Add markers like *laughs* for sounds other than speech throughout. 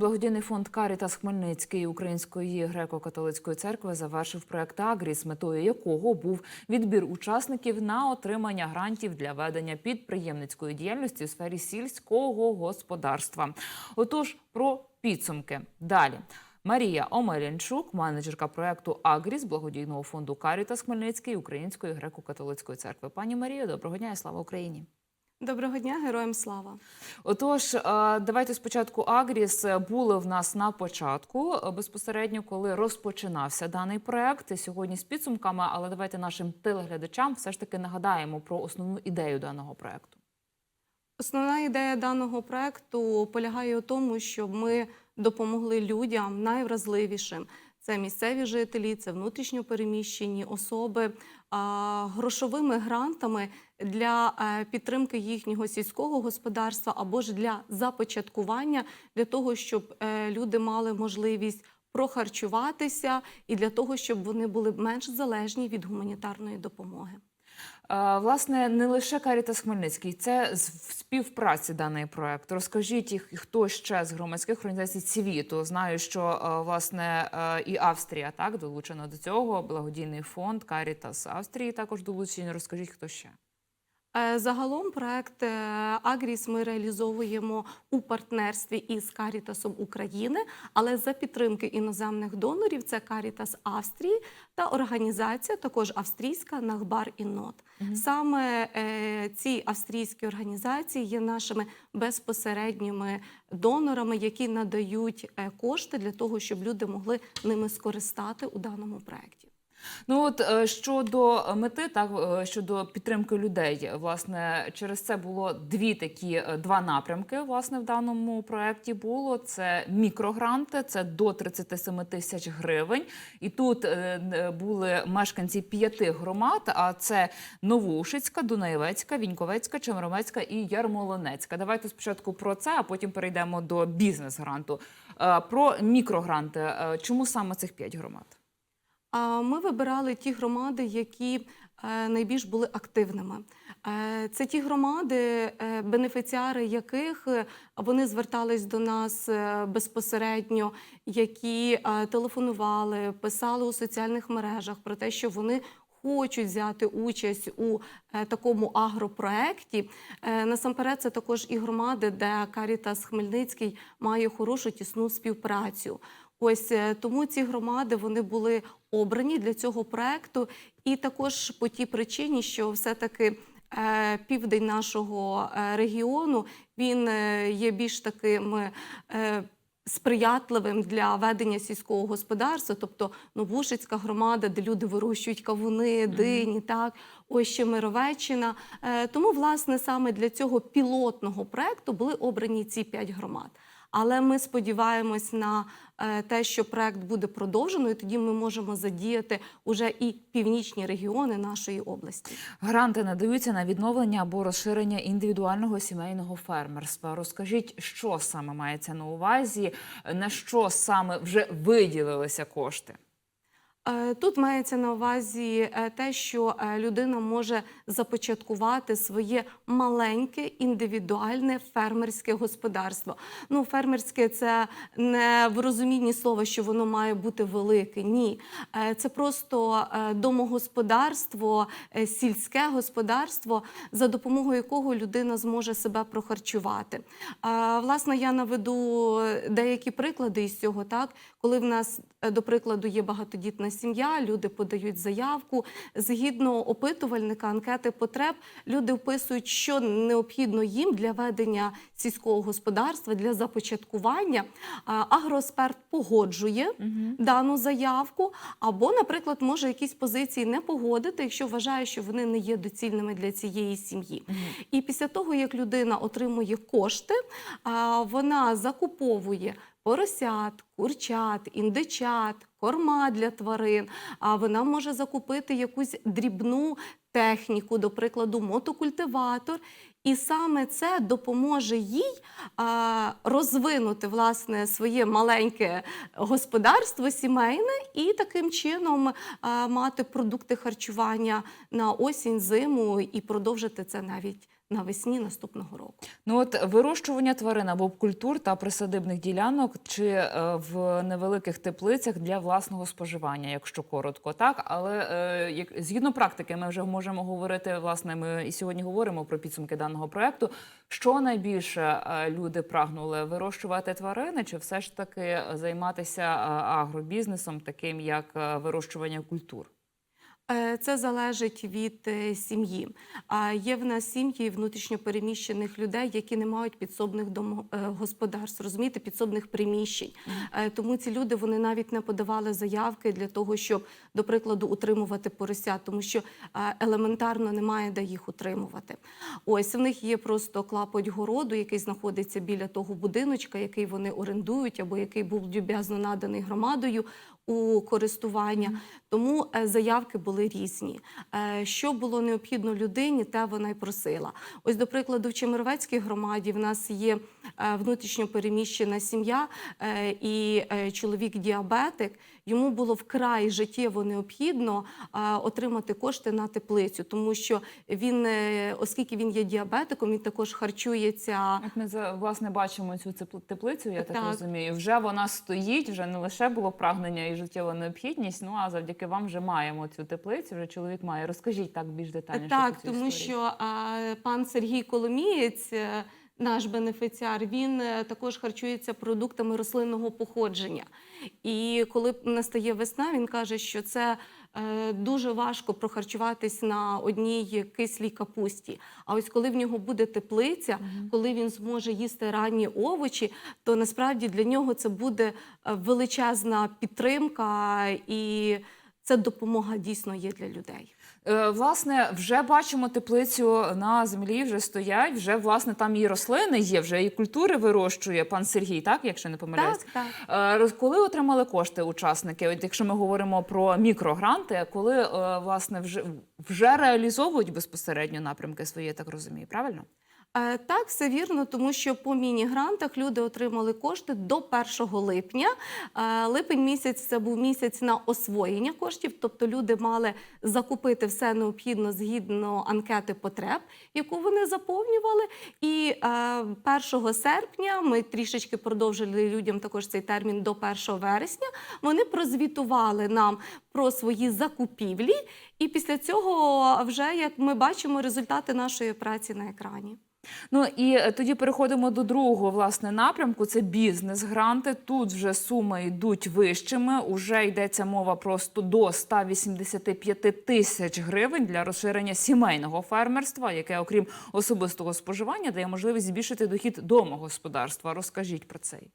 Благодійний фонд Карітас Хмельницький Української греко-католицької церкви завершив проект Агріс, метою якого був відбір учасників на отримання грантів для ведення підприємницької діяльності у сфері сільського господарства. Отож, про підсумки далі. Марія Омелянчук, менеджерка проекту Агріс благодійного фонду Карітас Хмельницький Української греко-католицької церкви. Пані Марія, доброго дня і слава Україні! Доброго дня, героям слава. Отож, е, давайте спочатку Агріс були в нас на початку е, безпосередньо, коли розпочинався даний проект. Сьогодні з підсумками, але давайте нашим телеглядачам все ж таки нагадаємо про основну ідею даного проекту. Основна ідея даного проекту полягає у тому, щоб ми допомогли людям найвразливішим. Це місцеві жителі, це внутрішньо переміщені особи грошовими грантами для е, підтримки їхнього сільського господарства або ж для започаткування, для того, щоб е, люди мали можливість прохарчуватися і для того, щоб вони були менш залежні від гуманітарної допомоги. Власне, не лише Карітас Хмельницький, це з- співпраці даний проект. Розкажіть їх, хто ще з громадських організацій світу. Знаю, що е, власне е, і Австрія так долучена до цього. Благодійний фонд Карітас Австрії також долучені. Розкажіть, хто ще. Е, Загалом проект е, Агріс ми реалізовуємо у партнерстві із Карітасом України, але за підтримки іноземних донорів це Карітас Австрії та організація, також австрійська Нахбар і Нот. Саме е, ці австрійські організації є нашими безпосередніми донорами, які надають кошти для того, щоб люди могли ними скористати у даному проекті. Ну от е, щодо мети, так е, щодо підтримки людей, власне, через це було дві такі е, два напрямки. Власне, в даному проєкті було це мікрогранти, це до 37 тисяч гривень. І тут були мешканці п'яти громад. А це Новоушицька, Дунаєвецька, Віньковецька, Чемеровецька і Ярмолинецька. Давайте спочатку про це, а потім перейдемо до бізнес-гранту. Про мікрогранти. Чому саме цих п'ять громад? Ми вибирали ті громади, які е, найбільш були активними. Е, Це ті громади, е, бенефіціари яких вони звертались до нас безпосередньо, які телефонували, писали у соціальних мережах про те, що вони. Хочуть взяти участь у такому агропроекті. Насамперед, це також і громади, де Карітас Хмельницький має хорошу тісну співпрацю. Ось е, тому ці громади вони були обрані для цього проекту, і також по тій причині, що все-таки е, південь нашого е, регіону він є більш таким. Сприятливим для ведення сільського господарства, тобто Новушицька громада, де люди вирощують кавуни, дині, так ось ще Мировеччина. Тому, власне, саме для цього пілотного проекту були обрані ці п'ять громад. Але ми сподіваємось на е, те, що проект буде продовжено, і тоді ми можемо задіяти уже і північні регіони нашої області. Гранти надаються на відновлення або розширення індивідуального сімейного фермерства. Розкажіть, що саме мається на увазі, на що саме вже виділилися кошти? Е, Тут мається на увазі е, те, що е, людина може започаткувати своє маленьке індивідуальне фермерське господарство. Ну, фермерське це не в розумінні слова, що воно має бути велике. Ні, це просто домогосподарство, сільське господарство, за допомогою якого людина зможе себе прохарчувати. Власне, я наведу деякі приклади із цього, так коли в нас, е, до прикладу, є багатодітна сім'я, люди подають заявку. Згідно опитувальника анкети потреб, люди вписують, що необхідно їм для ведення сільського господарства, для започаткування. Агроексперт погоджує дану заявку, або, наприклад, може якісь позиції не погодити, якщо вважає, що вони не є доцільними для цієї сім'ї. І після того, як людина отримує кошти, вона закуповує поросят, курчат, індичат, корма для тварин. А вона може закупити якусь дрібну техніку, до прикладу, мотокультиватор. І саме це допоможе їй а, розвинути власне своє маленьке господарство сімейне і таким чином а, мати продукти харчування на осінь, зиму і продовжити це навіть навесні наступного року. Ну от вирощування тварин або культур та присадибних ділянок чи е, в невеликих теплицях для власного споживання, якщо коротко, так але е, як згідно практики, ми вже можемо говорити. Власне, ми і сьогодні говоримо про підсумки даного проекту. Що найбільше е, люди прагнули вирощувати тварини, чи все ж таки займатися агробізнесом, таким як вирощування культур? Е, Це залежить від е, сім'ї. А є в нас сім'ї внутрішньопереміщених людей, які не мають підсобних домогосподарств, розумієте, підсобних приміщень. Е, Тому ці люди вони навіть не подавали заявки для того, щоб, до прикладу, утримувати поросят, тому що е, елементарно немає де їх утримувати. Ось в них є просто клапоть городу, який знаходиться біля того будиночка, який вони орендують, або який був люб'язно наданий громадою у користування. Тому е, заявки були різні. Е, Що було необхідно людині, те вона й просила. Ось, до прикладу, в Чемеровецькій громаді в нас є е, внутрішньо переміщена сім'я і е, чоловік діабетик. Йому було вкрай життєво необхідно отримати кошти на теплицю, тому що він, е, оскільки він є діабетиком, він також харчується. От ми власне бачимо цю теплицю, я так, Так. розумію. Вже вона стоїть, вже не лише було прагнення і життєва необхідність. Ну а завдяки вам вже маємо цю теплицю. Вже чоловік має. Розкажіть так більш детальніше. Так, тому історію. що а, пан Сергій Коломієць, е, наш бенефіціар, він е, також харчується продуктами рослинного походження. І коли настає весна, він каже, що це е, дуже важко прохарчуватись на одній кислій капусті. А ось коли в нього буде теплиця, коли він зможе їсти ранні овочі, то насправді для нього це буде е, величезна підтримка і. Це допомога дійсно є для людей. Е, Власне, вже бачимо теплицю на землі, вже стоять, вже власне там і рослини є, вже і культури вирощує пан Сергій, так, якщо не помиляюсь. Так, так. Е, Коли отримали кошти учасники? От якщо ми говоримо про мікрогранти, коли е, власне вже, вже реалізовують безпосередньо напрямки свої, я так розумію, правильно? Е, Так, все вірно, тому що по міні-грантах люди отримали кошти до 1 липня. Е, Липень місяць це був місяць на освоєння коштів, тобто люди мали закупити все необхідне згідно анкети потреб, яку вони заповнювали. І е, 1 серпня ми трішечки продовжили людям також цей термін до 1 вересня. Вони прозвітували нам про свої закупівлі, і після цього вже як ми бачимо результати нашої праці на екрані. Ну і е, тоді переходимо до другого власне напрямку. Це бізнес-гранти. Тут вже суми йдуть вищими. Уже йдеться мова просто до 185 тисяч гривень для розширення сімейного фермерства, яке, окрім особистого споживання, дає можливість збільшити дохід домогосподарства. Розкажіть про цей.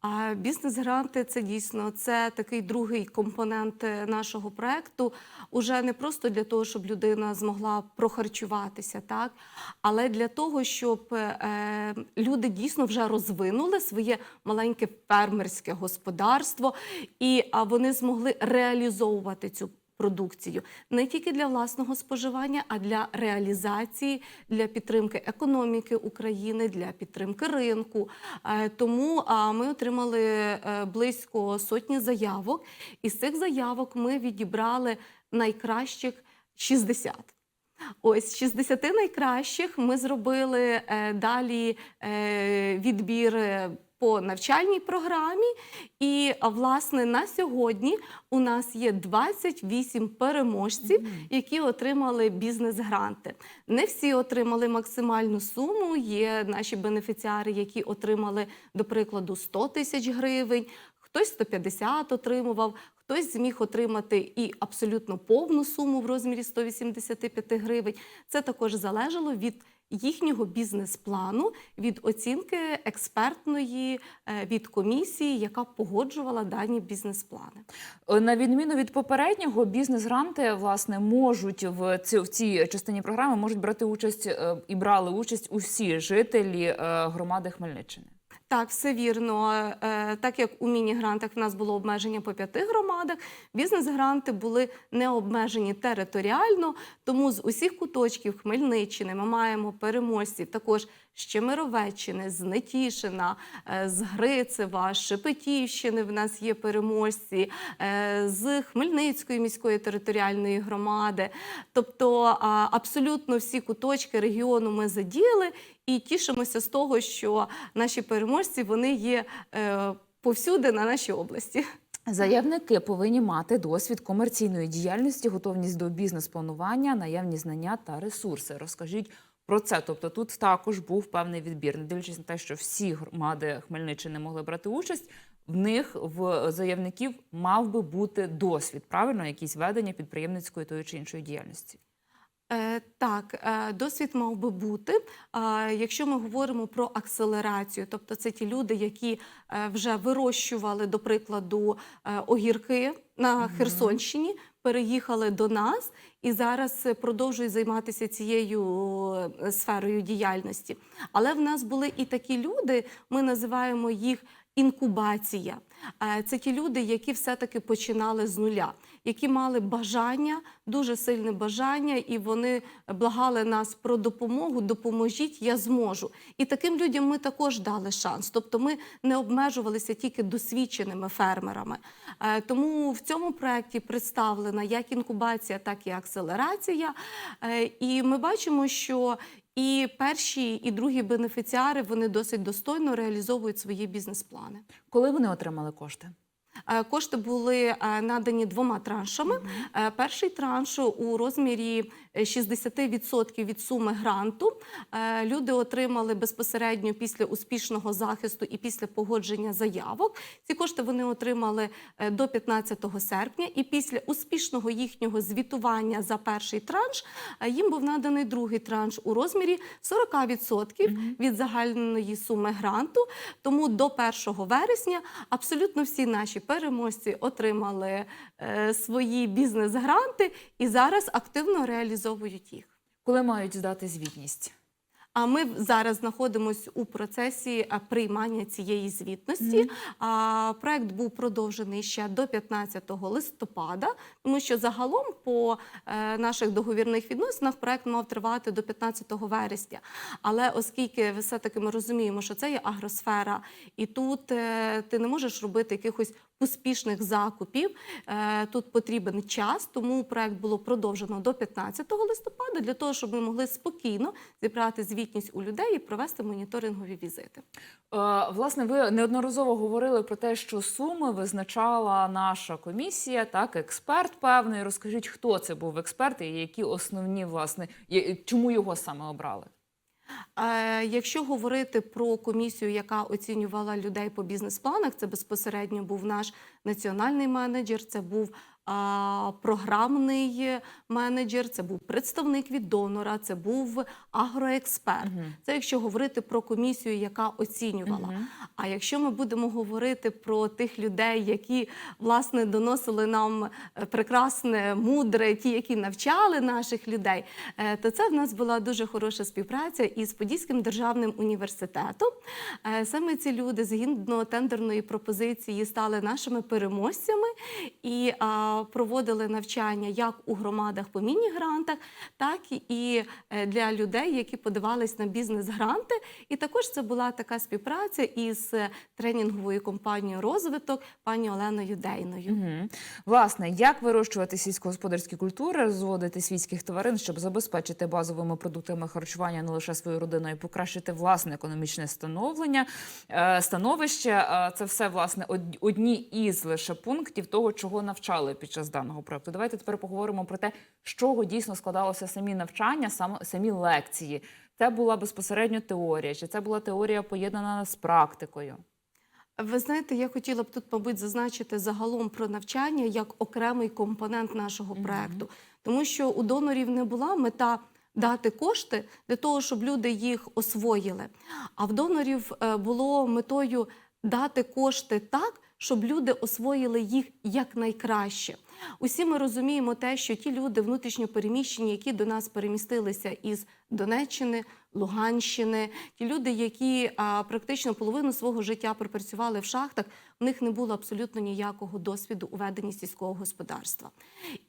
А бізнес-гранти це дійсно це такий другий компонент е, нашого проекту. Уже не просто для того, щоб людина змогла прохарчуватися, так але для того, щоб е, люди дійсно вже розвинули своє маленьке фермерське господарство, і а вони змогли реалізовувати цю продукцію не тільки для власного споживання, а для реалізації, для підтримки економіки України, для підтримки ринку. Е, Тому ми отримали е, близько сотні заявок, і з цих заявок ми відібрали найкращих 60. Ось з 60 найкращих ми зробили е, далі відбір по навчальній програмі. І власне на сьогодні у нас є 28 переможців, які отримали бізнес-гранти. Не всі отримали максимальну суму. Є наші бенефіціари, які отримали, до прикладу, 100 тисяч гривень. Хтось 150 отримував, хтось зміг отримати і абсолютно повну суму в розмірі 185 гривень. Це також залежало від їхнього бізнес-плану, від оцінки експертної, е, від комісії, яка погоджувала дані бізнес-плани. Е, На відміну від попереднього, бізнес-гранти власне можуть в ці в цій частині програми можуть брати участь е, і брали участь усі жителі громади Хмельниччини. Так, все вірно. Е, Так як у міні-грантах в нас було обмеження по п'яти громадах, бізнес-гранти були не обмежені територіально, тому з усіх куточків Хмельниччини ми маємо переможців також з Чемеровеччини, з Нетішина, е, з Грицева, Шепетівщини в нас є переможці, е, з Хмельницької міської територіальної громади. Тобто абсолютно всі куточки регіону ми задіяли і тішимося з того, що наші переможці вони є е, повсюди на нашій області. Заявники повинні мати досвід комерційної діяльності, готовність до бізнес-планування, наявні знання та ресурси. Розкажіть про це. Тобто тут також був певний відбір, не дивлячись на те, що всі громади Хмельниччини могли брати участь. В них в заявників мав би бути досвід, правильно, якісь ведення підприємницької тої чи іншої діяльності. Е, Так, е, досвід мав би бути. А Якщо ми говоримо про акселерацію, тобто це ті люди, які е, вже вирощували, до прикладу, е, огірки на Херсонщині, переїхали до нас і зараз е, продовжують займатися цією е, сферою діяльності. Але в нас були і такі люди, ми називаємо їх інкубація. Е, Це ті люди, які все-таки починали з нуля, які мали бажання, дуже сильне бажання, і вони благали нас про допомогу. Допоможіть, я зможу. І таким людям ми також дали шанс. Тобто ми не обмежувалися тільки досвідченими фермерами. Е, Тому в цьому проєкті представлена як інкубація, так і акселерація. Е, І ми бачимо, що і перші, і другі бенефіціари вони досить достойно реалізовують свої бізнес-плани. Коли вони отримали кошти? Е, Кошти були е, надані двома траншами. Е, Перший транш у розмірі е, 60% від суми гранту люди отримали безпосередньо після успішного захисту і після погодження заявок. Ці кошти вони отримали до 15 серпня, і після успішного їхнього звітування за перший транш їм був наданий другий транш у розмірі 40% від загальної суми гранту. Тому до 1 вересня абсолютно всі наші переможці отримали е, свої бізнес-гранти і зараз активно реалізовують їх. Коли мають здати звітність? А ми зараз знаходимося у процесі приймання цієї звітності. А, проект був продовжений ще до 15 листопада, тому що загалом по е, наших договірних відносинах проект мав тривати до 15 вересня. Але оскільки все-таки ми розуміємо, що це є агросфера, і тут е, ти не можеш робити якихось успішних закупів, е, тут потрібен час, тому проект було продовжено до 15 листопада для того, щоб ми могли спокійно зібрати звітність у людей і провести моніторингові візити. Е, Власне, ви неодноразово говорили про те, що суми визначала наша комісія, так, експерт певний. Розкажіть, хто це був експерт і які основні, власне, чому його саме обрали? Якщо говорити про комісію, яка оцінювала людей по бізнес-планах, це безпосередньо був наш національний менеджер, це був програмний менеджер, це був представник від донора, це був агроексперт. Це якщо говорити про комісію, яка оцінювала. А якщо ми будемо говорити про тих людей, які власне доносили нам е, прекрасне, мудре, ті, які навчали наших людей, е, то це в нас була дуже хороша співпраця із Подільським державним університетом. Е, Саме ці люди згідно тендерної пропозиції стали нашими переможцями і проводили навчання як у громадах по міні-грантах, так і е, для людей, які подавались на бізнес-гранти. І також це була така співпраця із е, тренінговою компанією розвиток пані Оленою Дейною. Угу. Власне, як вирощувати сільськогосподарські культури, розводити свійських тварин, щоб забезпечити базовими продуктами харчування не лише свою родину, й покращити власне економічне становлення, е, становище. Це все власне одні із лише пунктів того, чого навчали під час даного проекту. Давайте тепер поговоримо про те, з чого дійсно складалося самі навчання, самі лекції. Це була безпосередньо теорія, чи це була теорія поєднана з практикою? Ви знаєте, я хотіла б тут, мабуть, зазначити загалом про навчання як окремий компонент нашого проекту, тому що у донорів не була мета. Дати кошти для того, щоб люди їх освоїли. А в донорів е, було метою дати кошти так, щоб люди освоїли їх якнайкраще. Усі ми розуміємо те, що ті люди внутрішньо переміщені, які до нас перемістилися із Донеччини, Луганщини, ті люди, які а, практично половину свого життя пропрацювали в шахтах, в них не було абсолютно ніякого досвіду у веденні сільського господарства.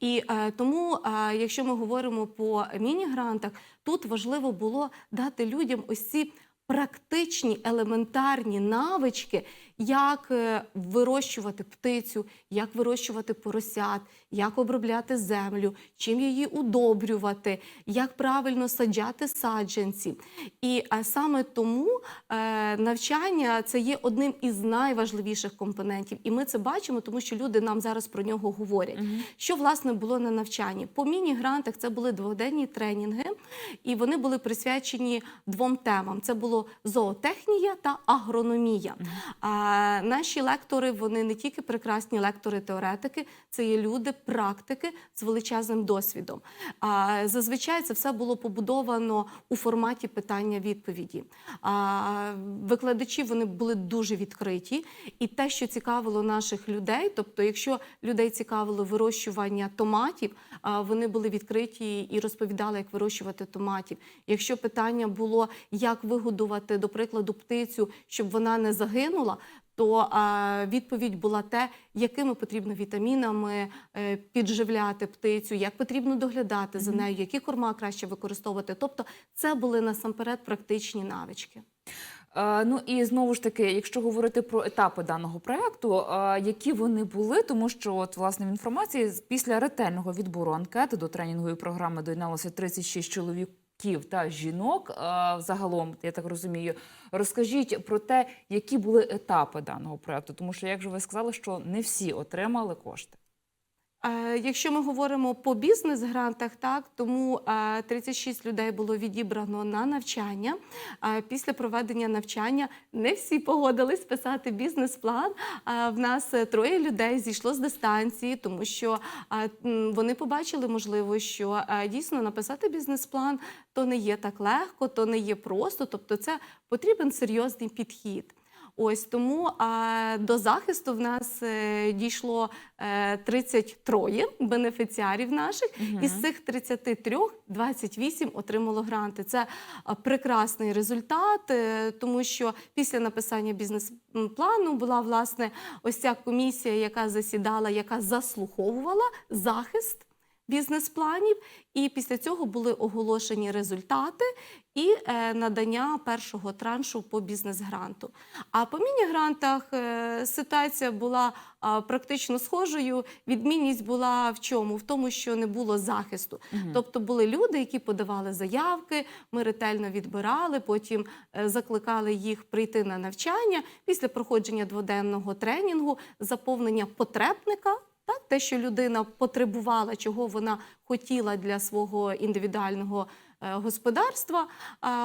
І е, тому, е, якщо ми говоримо по міні-грантах, тут важливо було дати людям ось ці практичні елементарні навички, як е, вирощувати птицю, як вирощувати поросят, як обробляти землю, чим її удобрювати, як правильно саджати саджанці. І е, саме тому е, навчання це є одним із найважливіших компонентів. І ми це бачимо, тому що люди нам зараз про нього говорять. Що власне було на навчанні? По міні-грантах це були дводенні тренінги, і вони були присвячені двом темам: це було зоотехнія та агрономія. А, наші лектори вони не тільки прекрасні лектори-теоретики, це є люди, практики з величезним досвідом. А, зазвичай це все було побудовано у форматі питання-відповіді. Викладачі вони були дуже відкриті, і те, що цікавило наших людей, тобто, якщо людей цікавило вирощування томатів, вони були відкриті і розповідали, як вирощувати томатів. Якщо питання було, як вигодувати, до прикладу, птицю, щоб вона не загинула. То відповідь була те, якими потрібно вітамінами е, підживляти птицю, як потрібно доглядати за нею, які корма краще використовувати. Тобто, це були насамперед практичні навички. Е, Ну і знову ж таки, якщо говорити про етапи даного проекту, е, які вони були, тому що от власне в інформації після ретельного відбору анкети до тренінгової програми доєдналося 36 чоловіків та жінок. е, Загалом, я так розумію, розкажіть про те, які були етапи даного проекту, тому що, як же ви сказали, що не всі отримали кошти. Е, Якщо ми говоримо по бізнес-грантах, так тому е, 36 людей було відібрано на навчання. Е, Після проведення навчання не всі погодились писати бізнес-план. Е, В нас е, троє людей зійшло з дистанції, тому що е, вони побачили, можливо, що е, дійсно написати бізнес-план то не є так легко, то не є просто. Тобто, це потрібен серйозний підхід. Ось тому а, до захисту в нас е, дійшло е, 33 бенефіціарів наших. Із цих 33 28 отримало гранти. Це прекрасний результат, е, тому що після написання бізнес-плану була власне ось ця комісія, яка засідала, яка заслуховувала захист бізнес-планів, і після цього були оголошені результати і е, надання першого траншу по бізнес-гранту. А по міні-грантах е, ситуація була практично схожою. Відмінність була в чому? В тому, що не було захисту. Тобто були люди, які подавали заявки, ми ретельно відбирали, потім е, закликали їх прийти на навчання після проходження дводенного тренінгу, заповнення потребника. Так, те, що людина потребувала, чого вона хотіла для свого індивідуального е, господарства,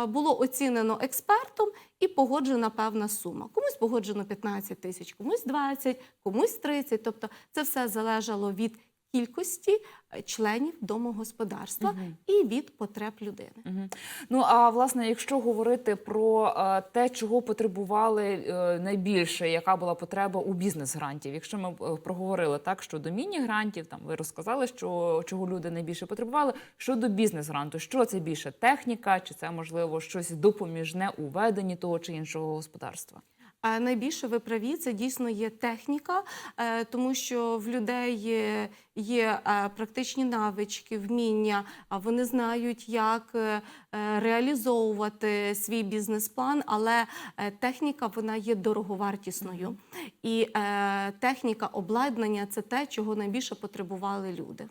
було оцінено експертом і погоджена певна сума. Комусь погоджено 15 тисяч, комусь 20, комусь 30. Тобто це все залежало від кількості е, членів домогосподарства і від потреб людини. Мгм. Ну а власне, якщо говорити про е, те, чого потребували е, найбільше, яка була потреба у бізнес-грантів, якщо ми проговорили так щодо міні-грантів, там ви розказали, що чого люди найбільше потребували. Щодо бізнес-гранту, що це більше техніка, чи це можливо щось допоміжне у веденні того чи іншого господарства? Найбільше ви праві, це дійсно є техніка, е, тому що в людей є, е, практичні навички, вміння, а вони знають, як е, реалізовувати свій бізнес-план, але техніка вона є дороговартісною. І техніка обладнання це те, чого найбільше потребували люди.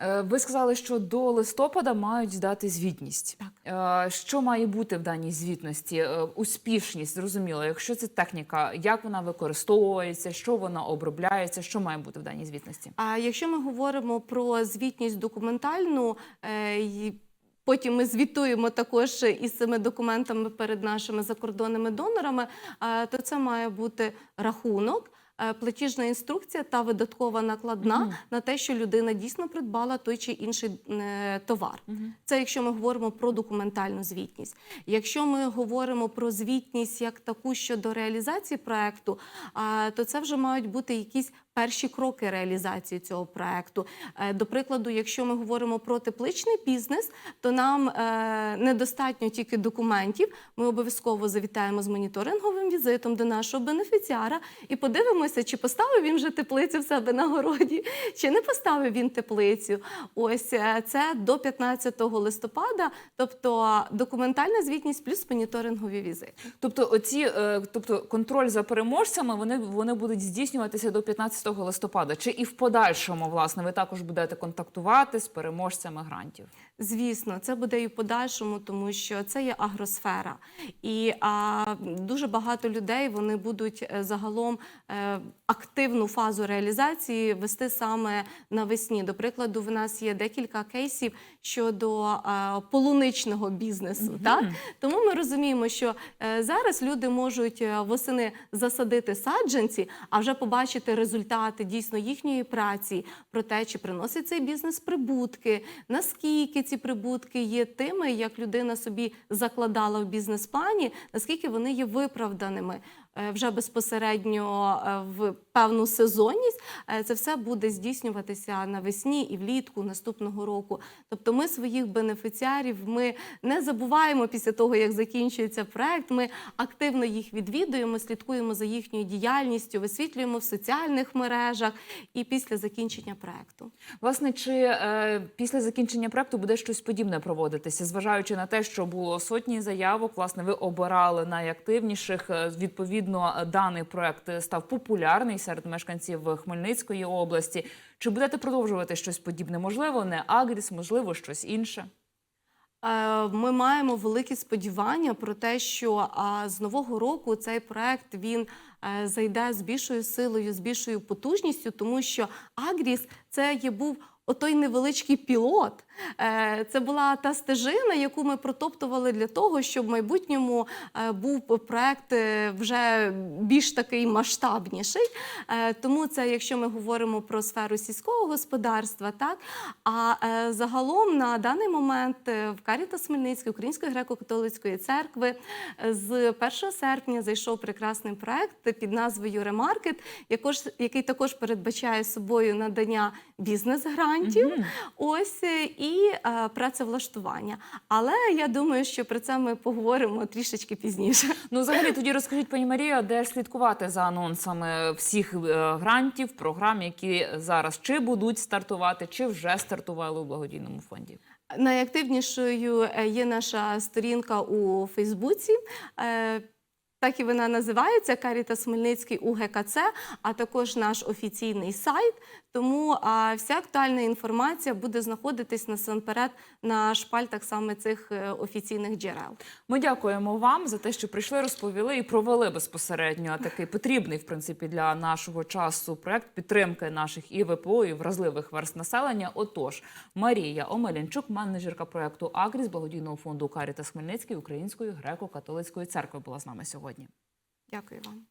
Е, Ви сказали, що до листопада мають здати звітність. Так. Що має бути в даній звітності? Е, Успішність, зрозуміло. Якщо це техніка, як вона використовується, що вона обробляється, що має бути в даній звітності? А якщо ми говоримо про звітність документальну, е, потім ми звітуємо також із цими документами перед нашими закордонними донорами, е, то це має бути рахунок. Е, платіжна інструкція та видаткова накладна Мгм. на те, що людина дійсно придбала той чи інший е, товар. Це якщо ми говоримо про документальну звітність. Якщо ми говоримо про звітність як таку щодо реалізації проекту, то це вже мають бути якісь перші кроки реалізації цього проекту. Е, До прикладу, якщо ми говоримо про тепличний бізнес, то нам е, недостатньо тільки документів. Ми обов'язково завітаємо з моніторинговим візитом до нашого бенефіціара і подивимося, чи поставив він вже теплицю в себе на городі, чи не поставив він теплицю. Ось е, це до 15 листопада, тобто документальна звітність плюс моніторингові візити. Тобто, оці, тобто контроль за переможцями вони, вони будуть здійснюватися до 15 листопада. Чи і в подальшому, власне, ви також будете контактувати з переможцями грантів? Звісно, це буде і в подальшому, тому що це є агросфера, і а, дуже багато людей вони будуть е, загалом е, активну фазу реалізації вести саме навесні. До прикладу, в нас є декілька кейсів щодо е, полуничного бізнесу. Так тому ми розуміємо, що е, зараз люди можуть е, восени засадити саджанці, а вже побачити результати дійсно їхньої праці про те, чи приносить цей бізнес прибутки, наскільки ці прибутки є тими, як людина собі закладала в бізнес-плані, наскільки вони є виправданими. Е, Вже безпосередньо е, в певну сезонність Е, це все буде здійснюватися навесні і влітку наступного року. Тобто, ми своїх бенефіціарів ми не забуваємо після того, як закінчується проект. Ми активно їх відвідуємо, слідкуємо за їхньою діяльністю, висвітлюємо в соціальних мережах і після закінчення проекту. Власне, чи е, після закінчення проекту буде щось подібне проводитися, зважаючи на те, що було сотні заявок, власне, ви обирали найактивніших. е, Відповідно, даний проект став популярний серед мешканців Хмельницької області. Чи будете продовжувати щось подібне? Можливо, не Агріс, можливо, щось інше. Е, Ми маємо великі сподівання про те, що з нового року цей проект він е, зайде з більшою силою, з більшою потужністю, тому що Агріс це є був. Отой невеличкий пілот. Е, Це була та стежина, яку ми протоптували для того, щоб в майбутньому е, був проект е, вже більш такий масштабніший. Тому це, якщо ми говоримо про сферу сільського господарства, так а загалом на даний момент в Карітас Хмельницької Української греко-католицької церкви з 1 серпня зайшов прекрасний проект під назвою Ремаркет, який також передбачає собою надання бізнес-грантів. Ось е, і е, працевлаштування. Але я думаю, що про це ми поговоримо трішечки пізніше. Ну, взагалі, *laughs* тоді розкажіть, пані Марія, де слідкувати за анонсами всіх е, грантів, програм, які зараз чи будуть стартувати, чи вже стартували у благодійному фонді. Найактивнішою е, є наша сторінка у Фейсбуці. Так і вона називається Карітас Хмельницький УГКЦ, а також наш офіційний сайт. Тому а, вся актуальна інформація буде знаходитись насамперед на шпальтах саме цих е, офіційних джерел. Ми дякуємо вам за те, що прийшли, розповіли і провели безпосередньо такий потрібний, в принципі, для нашого часу проект підтримки наших і ВПО, і вразливих верст населення. Отож, Марія Омелянчук, менеджерка проекту Агріс благодійного фонду Карітас Хмельницький Української греко-католицької церкви, була з нами сьогодні. Дякую вам.